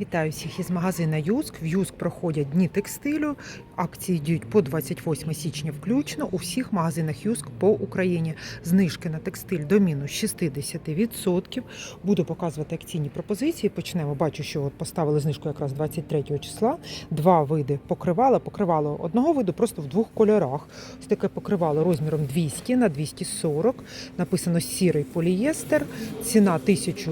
Вітаю всіх із магазина Юск. В Юск проходять дні текстилю. Акції діють по 28 січня включно у всіх магазинах Юск по Україні. Знижки на текстиль до мінус 60%. Буду показувати акційні пропозиції. Почнемо. Бачу, що от поставили знижку якраз 23 числа. Два види покривала. Покривало одного виду просто в двох кольорах. Ось таке покривало розміром 200 на 240. Написано сірий полієстер. Ціна 1000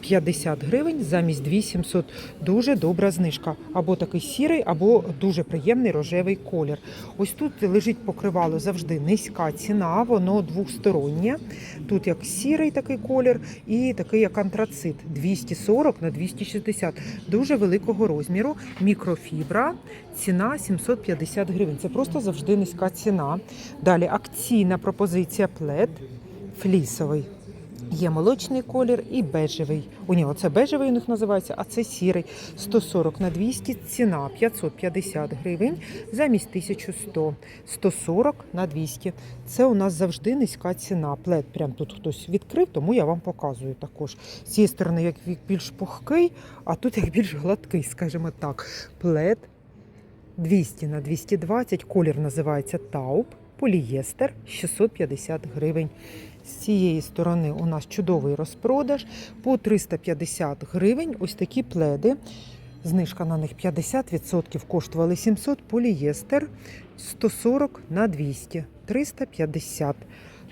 50 гривень замість 2700. Дуже добра знижка. Або такий сірий, або дуже приємний рожевий колір. Ось тут лежить покривало завжди низька ціна, воно двостороннє. Тут як сірий такий колір і такий як антрацит 240 на 260. Дуже великого розміру. Мікрофібра. Ціна 750 гривень. Це просто завжди низька ціна. Далі акційна пропозиція плед флісовий. Є молочний колір і бежевий. У нього це бежевий у них називається, а це сірий. 140 на 200, ціна 550 гривень замість 1100. 140 на 200. Це у нас завжди низька ціна. Плед прям тут хтось відкрив, тому я вам показую також. З цієї сторони як більш пухкий, а тут як більш гладкий, скажімо так. Плед 200 на 220, колір називається тауп, полієстер 650 гривень. З цієї сторони у нас чудовий розпродаж по 350 гривень. Ось такі пледи. Знижка на них 50%, коштували 700, полієстер 140 на 200, 350.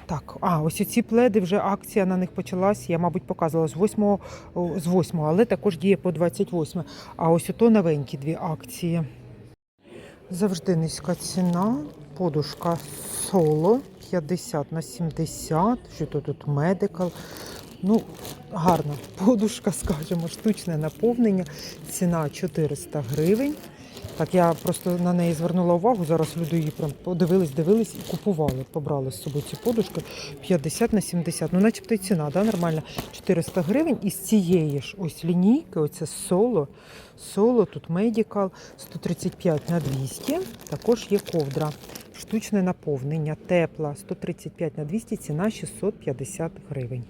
Так, а ось ці пледи вже акція на них почалась. Я, мабуть, показувала з 8, о, з 8, але також діє по 28. А ось ото новенькі дві акції. Завжди низька ціна. Подушка соло 50 на 70. Що то тут медикал. Ну, гарна подушка, скажімо, штучне наповнення. Ціна 400 гривень. Так, я просто на неї звернула увагу. Зараз люди її прям подивились, дивились і купували. Побрали з собою ці подушки 50 на 70. Ну, начебто і ціна, да, нормальна. 400 гривень. І з цієї ж ось лінійки, оце соло. Соло, тут медикал 135 на 200. Також є ковдра. Штучне наповнення, тепла 135 на 200, ціна 650 гривень.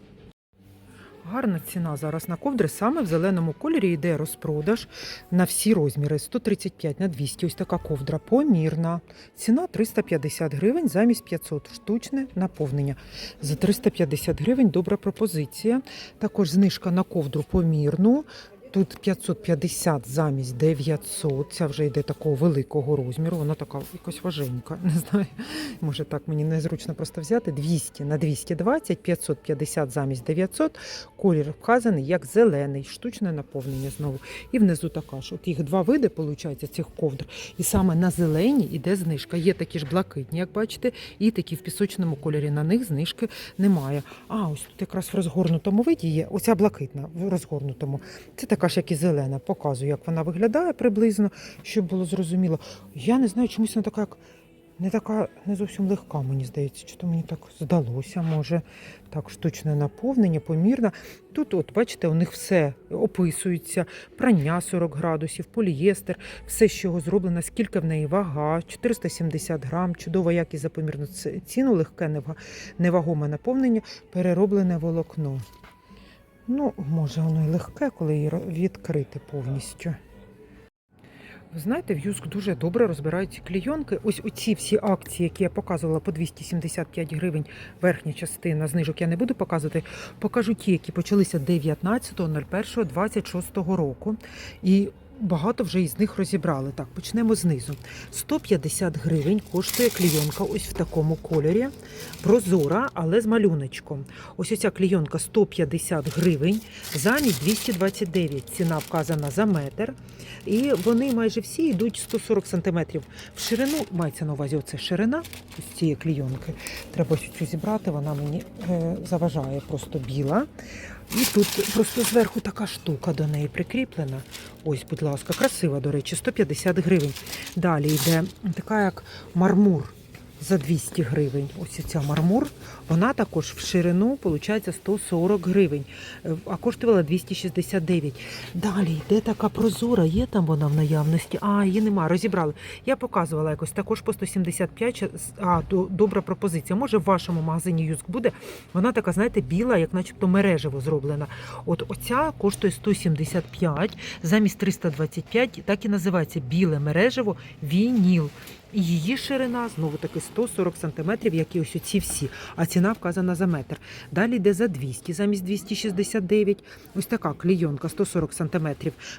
Гарна ціна зараз на ковдри. Саме в зеленому кольорі йде розпродаж на всі розміри 135 на 200. Ось така ковдра помірна. Ціна 350 гривень замість 500. Штучне наповнення. За 350 гривень добра пропозиція. Також знижка на ковдру помірну. Тут 550 замість 900. Ця вже йде такого великого розміру. Вона така якось важенька. Не знаю. Може так мені незручно просто взяти. 200 на 220, 550 замість 900. Колір вказаний як зелений, штучне наповнення знову. І внизу така ж. От їх два види, виходить, цих ковдр. І саме на зелені йде знижка. Є такі ж блакитні, як бачите, і такі в пісочному кольорі. На них знижки немає. А ось тут якраз в розгорнутому виді є. Оця блакитна в розгорнутому. Це така ж, як і зелена. Показую, як вона виглядає приблизно, щоб було зрозуміло. Я не знаю, чомусь вона така, як не така, не зовсім легка, мені здається. Чи то мені так здалося, може. Так, штучне наповнення, помірна. Тут, от, бачите, у них все описується: прання 40 градусів, полієстер, все, з чого зроблено, скільки в неї вага, 470 грам, чудова якість за помірну ціну, легке невагоме наповнення, перероблене волокно. Ну, може, воно і легке, коли її відкрити повністю. Ви знаєте, в Юск дуже добре розбирають клійонки. Ось оці всі акції, які я показувала по 275 гривень, верхня частина знижок я не буду показувати. Покажу ті, які почалися 19.01.26 року. І багато вже із них розібрали. Так, почнемо знизу. 150 гривень коштує клійонка ось в такому кольорі. Прозора, але з малюночком. Ось оця клійонка 150 гривень, замість 229. Ціна вказана за метр. І вони майже всі йдуть 140 см в ширину. Мається на увазі оце ширина ось цієї клійонки. Треба цю зібрати, вона мені е, заважає просто біла. І тут просто зверху така штука до неї прикріплена. Ось, будь ласка, красива, до речі, 150 гривень. Далі йде така як мармур. За 200 гривень. Ось ця мармур. Вона також в ширину, виходить, 140 гривень, Е, а коштувала 269. Далі йде така прозора, є там вона в наявності. А, її нема, розібрали. Я показувала якось також по 175. А, добра пропозиція. Може, в вашому магазині Юск буде. Вона така, знаєте, біла, як начебто мережево зроблена. От оця коштує 175 замість 325, так і називається біле мережево вініл. Її ширина знову таки 140 см, як і ось оці всі. А ціна вказана за метр. Далі йде за 200 замість 269. Ось така клійонка 140 см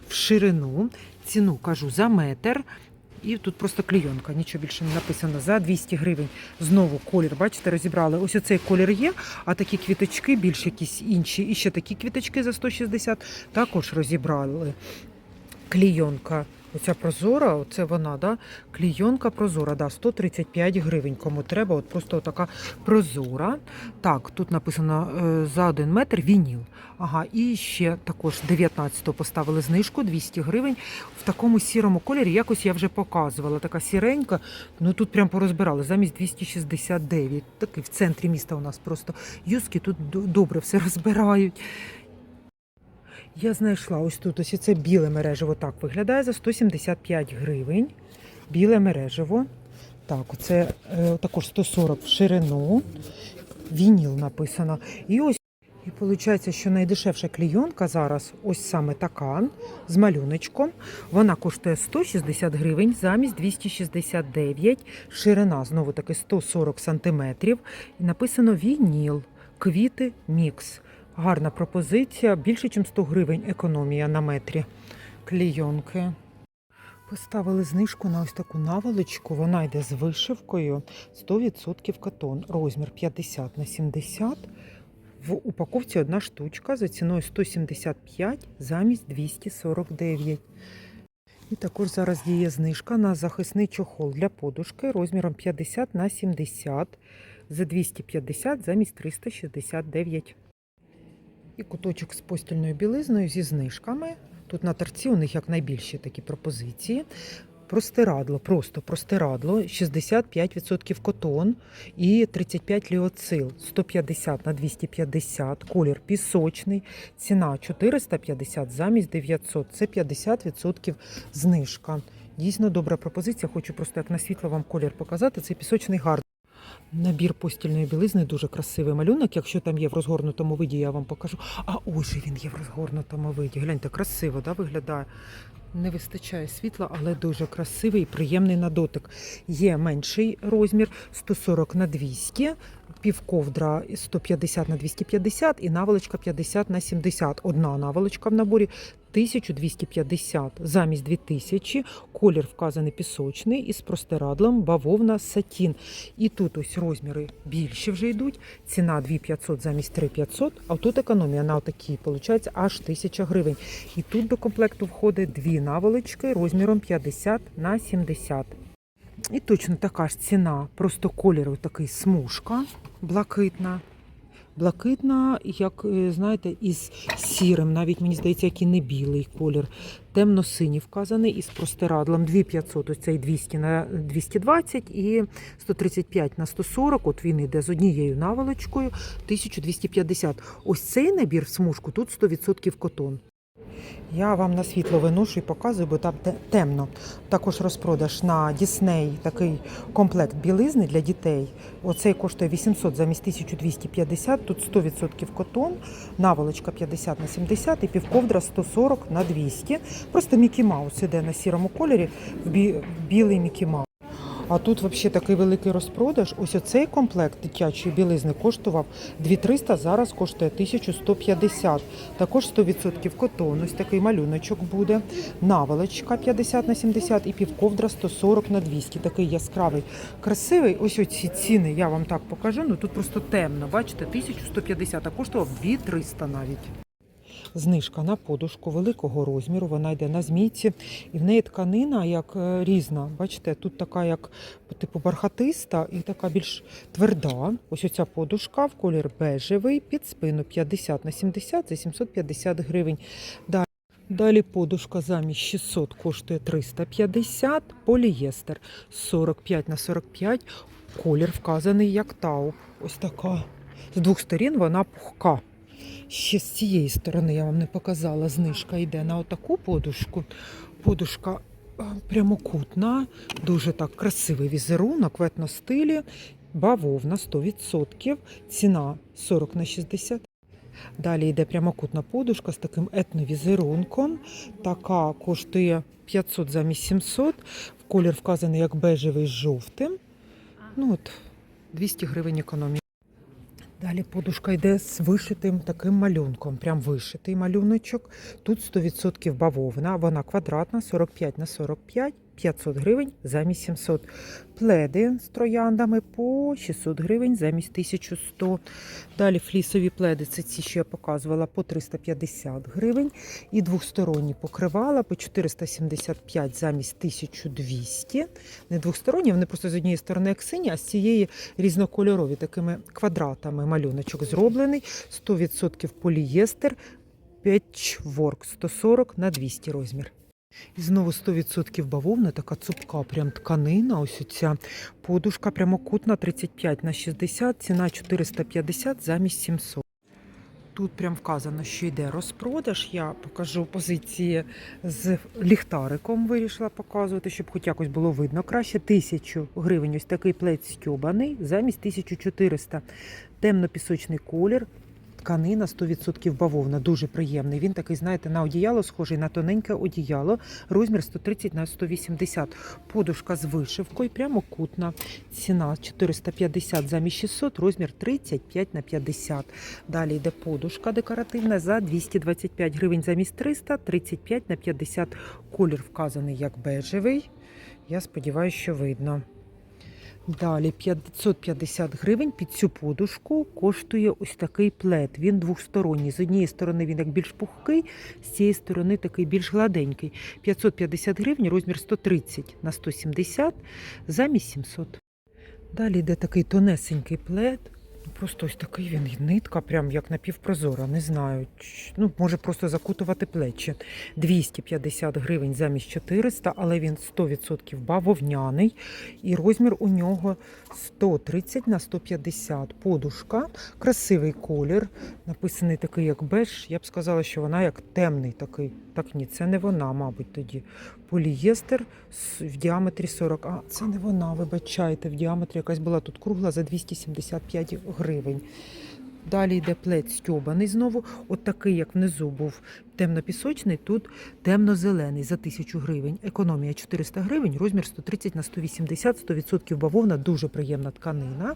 в ширину. Ціну кажу за метр. І тут просто клійонка, нічого більше не написано. За 200 гривень знову колір. Бачите, розібрали. Ось оцей колір є, а такі квіточки, більш якісь інші. І ще такі квіточки за 160 також розібрали. Клійонка. Оця прозора, оце вона, да? Клійонка прозора, да, 135 гривень. Кому треба, от просто така прозора. Так, тут написано е, за один метр вініл. Ага, і ще також 19-го поставили знижку 200 гривень. В такому сірому кольорі якось я вже показувала. Така сіренька. Ну тут прям порозбирали замість 269. Такий в центрі міста у нас просто юски тут добре все розбирають. Я знайшла ось тут ось це біле мережево. Так виглядає за 175 гривень. Біле мережево. Так, оце е, також 140 в ширину. Вініл написано. І ось. І виходить, що найдешевша клійонка зараз ось саме така з малюночком. Вона коштує 160 гривень замість 269. Ширина знову таки 140 сантиметрів. І написано вініл. Квіти мікс. Гарна пропозиція. Більше, ніж 100 гривень економія на метрі клійонки. Поставили знижку на ось таку наволочку. Вона йде з вишивкою 100% катон. Розмір 50 на 70. В упаковці одна штучка за ціною 175 замість 249. І також зараз діє знижка на захисний чохол для подушки розміром 50 на 70 за 250 замість 369. І куточок з постільною білизною зі знижками. Тут на торці у них як найбільші такі пропозиції. Простирадло, просто простирадло, 65% котон і 35 ліоцил, 150 на 250, колір пісочний, ціна 450 замість 900, це 50% знижка. Дійсно добра пропозиція, хочу просто як на світло вам колір показати, це пісочний гарний. Набір постільної білизни дуже красивий малюнок. Якщо там є в розгорнутому виді, я вам покажу. А ось він є в розгорнутому виді. Гляньте, красиво да, виглядає. Не вистачає світла, але дуже красивий і приємний на дотик. Є менший розмір 140 на 200, півковдра 150 на 250 і наволочка 50 на 70. Одна наволочка в наборі 1250 замість 2000. Колір вказаний пісочний із простирадлом бавовна сатін. І тут ось розміри більші вже йдуть. Ціна 2500 замість 3500, а тут економія на отакій, виходить, аж 1000 гривень. І тут до комплекту входить дві наволочки розміром 50 на 70. І точно така ж ціна, просто кольору такий смужка блакитна. Блакитна, як е, знаєте, із сірим, навіть мені здається, який не білий колір. Темно-синій вказаний із простирадлом 2500, ось цей 200 на 220 і 135 на 140. От він йде з однією наволочкою 1250. Ось цей набір в смужку тут 100% котон. Я вам на світло виношу і показую, бо там темно. Також розпродаж на Дісней такий комплект білизни для дітей. Оцей коштує 800 замість 1250. Тут 100% котон, наволочка 50 на 70 і півковдра 140 на 200. Просто Мікі Маус іде на сірому кольорі в білий Мікі Маус. А тут взагалі такий великий розпродаж. Ось оцей комплект дитячої білизни коштував 2300, зараз коштує 1150. Також 100% котон, ось такий малюночок буде. Наволочка 50 на 70 і півковдра 140 на 200. Такий яскравий, красивий. Ось оці ціни я вам так покажу. Ну тут просто темно. Бачите, 1150, а коштував 2300 навіть. Знижка на подушку великого розміру, вона йде на змійці, і в неї тканина як е, різна. Бачите, тут така як типу бархатиста і така більш тверда. Ось оця подушка в колір бежевий, під спину 50 на 70 за 750 гривень. Далі Далі подушка замість 600 коштує 350, полієстер 45 на 45. Колір вказаний як тауп. Ось така. З двох сторін вона пухка. Ще з цієї сторони я вам не показала. Знижка йде на отаку подушку. Подушка е, прямокутна, дуже так красивий візерунок в етностилі. Бавовна 100%, ціна 40 на 60. Далі йде прямокутна подушка з таким етновізерунком. Така коштує 500 замість 700. В колір вказаний як бежевий з жовтим. Ну от 200 гривень економії. Далі подушка йде з вишитим таким малюнком. Прям вишитий малюночок. Тут 100% бавовна, вона квадратна, 45 на 45, 500 гривень замість 700. Пледи з трояндами по 600 гривень замість 1100. Далі флісові пледи, це ці, що я показувала, по 350 гривень. І двосторонні покривала по 475 замість 1200. Не двосторонні, вони просто з однієї сторони як сині, а з цієї різнокольорові такими квадратами малюночок зроблений. 100% полієстер, петчворк 140 на 200 розмір. І знову 100% бавовна, така цупка, прям тканина. Ось ця подушка прямокутна 35 на 60, ціна 450 замість 700. Тут прям вказано, що йде розпродаж. Я покажу позиції з ліхтариком. Вирішила показувати, щоб хоч якось було видно краще. Тисячу гривень ось такий плед стьобаний, замість 1400. Темно-пісочний колір. Тканина 100% бавовна, дуже приємний. Він такий, знаєте, на одіяло схожий на тоненьке одіяло. Розмір 130 на 180. Подушка з вишивкою, прямокутна. Ціна 450 замість 600, розмір 35 на 50. Далі йде подушка декоративна за 225 гривень замість 300, 35 на 50. Колір вказаний як бежевий. Я сподіваюся, що видно. Далі 550 гривень під цю подушку коштує ось такий плед. Він двохсторонній. З однієї сторони він як більш пухкий, з цієї сторони такий більш гладенький. 550 гривень, розмір 130 на 170 замість 700. Далі йде такий тонесенький плед. Просто ось такий він нитка, прям як напівпрозора. Не знаю. Ну, може просто закутувати плечі. 250 гривень замість 400, але він 100% бавовняний. І розмір у нього 130 на 150. Подушка, красивий колір. Написаний такий, як беж. Я б сказала, що вона як темний такий. Так ні, це не вона, мабуть, тоді. Полієстер в діаметрі 40. А, це не вона, вибачайте, в діаметрі якась була тут кругла за 275 гривень. Далі йде плед стьобаний знову. От такий, як внизу був темно-пісочний, тут темно-зелений за 1000 гривень. Економія 400 гривень, розмір 130 на 180, 100% бавовна, дуже приємна тканина.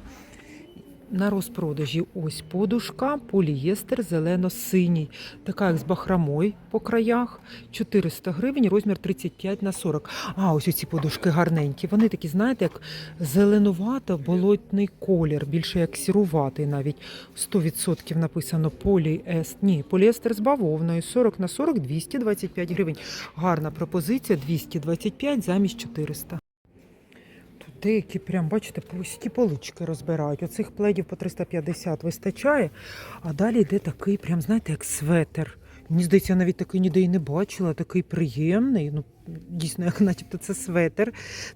На розпродажі ось подушка, полієстер зелено-синій, така як з бахрамой по краях, 400 гривень, розмір 35 на 40. А, ось ці подушки гарненькі. Вони такі, знаєте, як зеленувато болотний колір, більше як сіруватий навіть. 100% написано поліест. Ні, поліестер з бавовною, 40 на 40, 225 гривень. Гарна пропозиція, 225 замість 400. Деякі прям, бачите, пусті полички розбирають. Оцих пледів по 350 вистачає, а далі йде такий, прям, знаєте, як светер. Мені здається, я навіть такий ніде і не бачила, такий приємний. Ну, дійсно, як начебто це светер.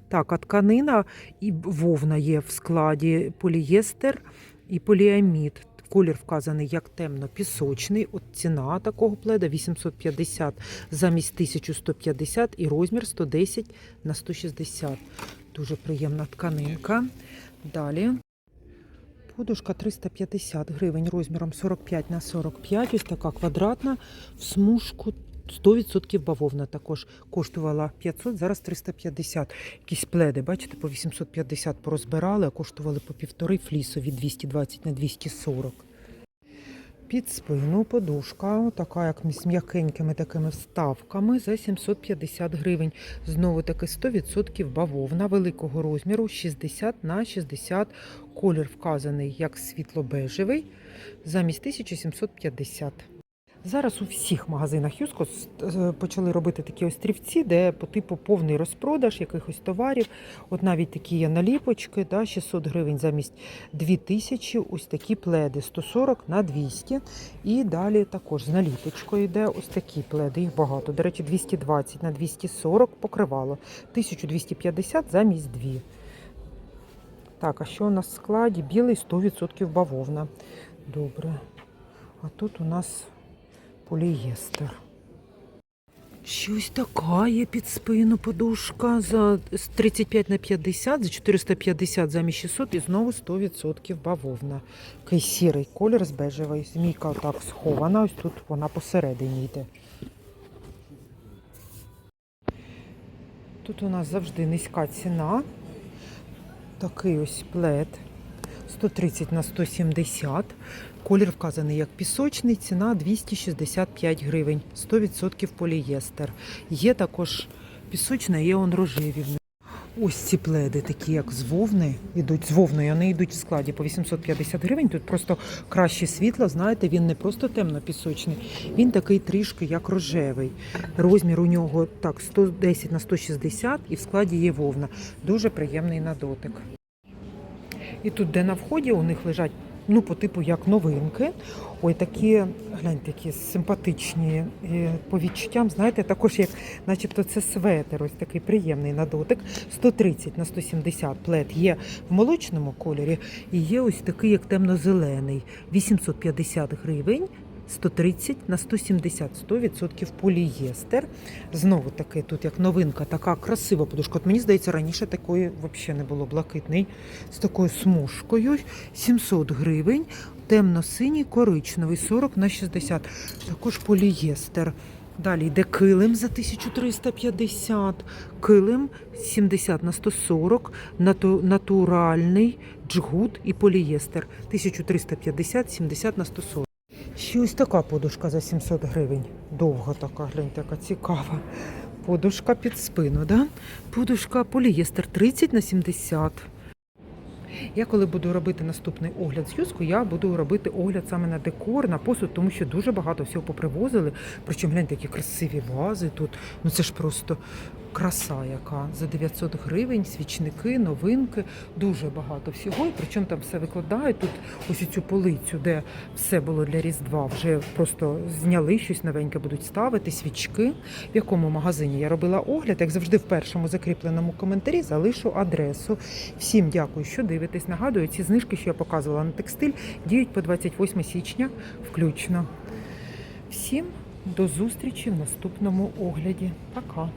Так, а тканина і вовна є в складі полієстер і поліамід. Колір вказаний як темно-пісочний. От ціна такого пледа 850 замість 1150 і розмір 110 на 160. Дуже приємна тканинка. Далі. Подушка 350 гривень розміром 45 на 45. Ось така квадратна в смужку. 100% бавовна також коштувала 500, зараз 350. Якісь пледи, бачите, по 850 порозбирали, а коштували по півтори флісові 220 на 240. Під спину подушка, така як з м'якенькими такими вставками за 750 гривень. Знову таки 100% бавовна великого розміру 60 на 60. Колір вказаний як світло-бежевий замість 1750. Зараз у всіх магазинах Юско е, почали робити такі острівці, де по типу повний розпродаж якихось товарів. От навіть такі є наліпочки, да, 600 гривень замість 2000, ось такі пледи 140 на 200. І далі також з наліпочкою йде ось такі пледи, їх багато. До речі, 220 на 240 покривало, 1250 замість 2. Так, а що у нас в складі? Білий 100% бавовна. Добре. А тут у нас полієстер. Щось така є під спину подушка за 35 на 50, за 450 замість 600 і знову 100% бавовна. Такий сірий колір з бежевої. Змійка отак схована, ось тут вона посередині йде. Тут у нас завжди низька ціна. Такий ось плед 130 на 170. Колір вказаний як пісочний, ціна 265 гривень, 100% полієстер. Є також пісочна, є он рожеві. Ось ці пледи, такі як з вовни, ідуть з вовною, вони йдуть в складі по 850 гривень. Тут просто краще світло, знаєте, він не просто темно-пісочний, він такий трішки як рожевий. Розмір у нього так 110 на 160 і в складі є вовна. Дуже приємний на дотик. І тут, де на вході, у них лежать ну, по типу як новинки. Ой, такі, гляньте, такі симпатичні е, по відчуттям, знаєте, також як начебто це светер, ось такий приємний на дотик. 130 на 170 плед є в молочному кольорі і є ось такий, як темно-зелений, 850 гривень. 130 на 170, 100% полієстер. Знову таки, тут як новинка, така красива подушка. От мені здається, раніше такої взагалі не було блакитний. З такою смужкою 700 гривень. Темно-синій, коричневий, 40 на 60. Також полієстер. Далі йде килим за 1350, килим 70 на 140, нату- натуральний джгут і полієстер 1350, 70 на 140. Ще ось така подушка за 700 гривень. Довга така, гляньте, яка цікава. Подушка під спину, да? Подушка полієстер 30 на 70. Я коли буду робити наступний огляд з юску, я буду робити огляд саме на декор, на посуд, тому що дуже багато всього попривозили. Причому гляньте, які красиві вази тут. Ну це ж просто краса, яка за 900 гривень, свічники, новинки, дуже багато всього. І причому там все викладають. Тут ось цю полицю, де все було для Різдва, вже просто зняли щось новеньке, будуть ставити, свічки. В якому магазині я робила огляд, як завжди, в першому закріпленому коментарі залишу адресу. Всім дякую, що дивитесь. Нагадую, ці знижки, що я показувала на текстиль, діють по 28 січня включно. Всім до зустрічі в наступному огляді. Пока!